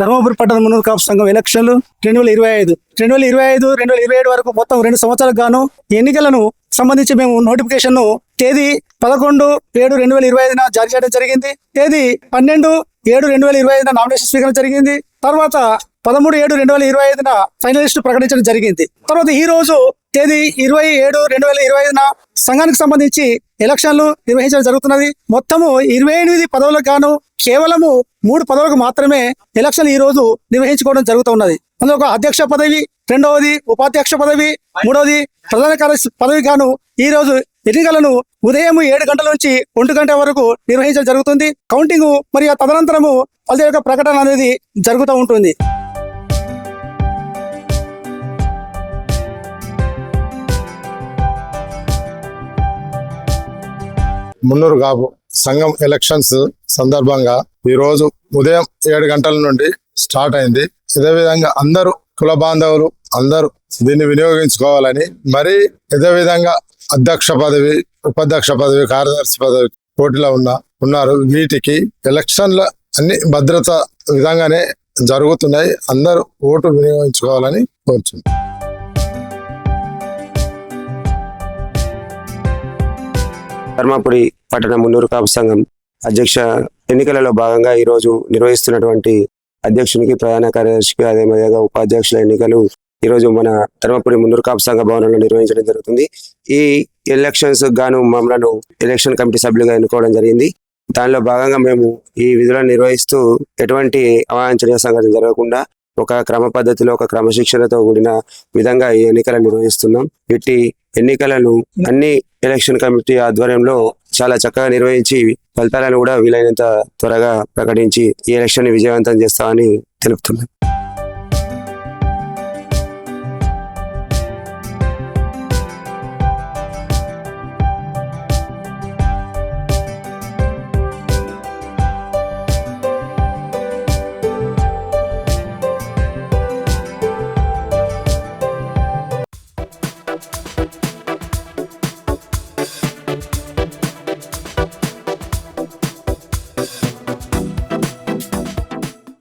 ధర్మపురి పట్టణ మున్నూరు కాపు సంఘం ఎలక్షన్లు రెండు వేల ఇరవై ఐదు. రెండు వేల ఇరవై ఐదు రెండు వేల ఇరవై ఏడు వరకు మొత్తం రెండు సంవత్సరాలకు గాను ఎన్నికలను సంబంధించి మేము నోటిఫికేషన్ను తేదీ పదకొండు ఏడు రెండు వేల ఇరవై ఐదున జారీ చేయడం జరిగింది. తేదీ పన్నెండు ఏడు రెండు వేల ఇరవై ఐదున నామినేషన్ స్వీకరణ జరిగింది. తర్వాత పదమూడు ఏడు రెండు వేల ఇరవై ఐదున ఫైనలిస్ట్ ప్రకటించడం జరిగింది. తర్వాత ఈ రోజు తేదీ ఇరవై ఏడు రెండు వేల ఇరవై ఐదున సంఘానికి సంబంధించి ఎలక్షన్లు నిర్వహించడం జరుగుతున్నది. మొత్తము ఇరవై ఎనిమిది పదవులకు గాను కేవలము మూడు పదవులకు మాత్రమే ఎలక్షన్ ఈ రోజు నిర్వహించుకోవడం జరుగుతున్నది. అందులో ఒక అధ్యక్ష పదవి రెండవది ఉపాధ్యక్ష పదవి మూడవది ప్రధాన కార్యదర్శి పదవి గాను ఈ రోజు ఎన్నికలను ఉదయం ఏడు గంటల నుంచి ఒంటి గంట వరకు నిర్వహించడం జరుగుతుంది. కౌంటింగ్ మరియు తదనంతరము ఫలిత యొక్క ప్రకటన అనేది జరుగుతూ ఉంటుంది. మున్నూరు కాపు సంఘం ఎలక్షన్స్ సందర్భంగా ఈ రోజు ఉదయం ఏడు గంటల నుండి స్టార్ట్ అయింది. ఇదే విధంగా అందరూ కుల బాంధవులు అందరూ దీన్ని వినియోగించుకోవాలని మరి ఇదే విధంగా అధ్యక్ష పదవి ఉపాధ్యక్ష పదవి కార్యదర్శి పదవి పోటీలో ఉన్న ఉన్నారు. వీటికి ఎలక్షన్ల అన్ని భద్రత విధంగానే జరుగుతున్నాయి. అందరూ ఓటు వినియోగించుకోవాలని కోరుచున్నాను ధర్మపురి పట్టణ మున్నూరు కాపు సంఘం అధ్యక్ష ఎన్నికలలో భాగంగా ఈ రోజు నిర్వహిస్తున్నటువంటి అధ్యక్షునికి ప్రధాన కార్యదర్శికి అదే విధంగా ఉపాధ్యక్షుల ఎన్నికలు ఈ రోజు మన ధర్మపురి మున్నూరు కాపు సంఘ భవనంలో నిర్వహించడం జరుగుతుంది. ఈ ఎలక్షన్స్ గాను మమ్మలను ఎలక్షన్ కమిటీ సభ్యులుగా ఎన్నుకోవడం జరిగింది. దానిలో భాగంగా మేము ఈ విధులను నిర్వహిస్తూ ఎటువంటి అవాంఛనీయ సంఘటన జరగకుండా ఒక క్రమ పద్ధతిలో ఒక క్రమశిక్షణతో కూడిన విధంగా ఈ ఎన్నికలను నిర్వహిస్తున్నాం. ఇట్టి ఎన్నికలను అన్ని ఎలక్షన్ కమిటీ ఆధ్వర్యంలో చాలా చక్కగా నిర్వహించి ఫలితాలను కూడా వీలైనంత త్వరగా ప్రకటించి ఈ ఎలక్షన్ విజయవంతం చేస్తామని తెలుపుతున్నాం.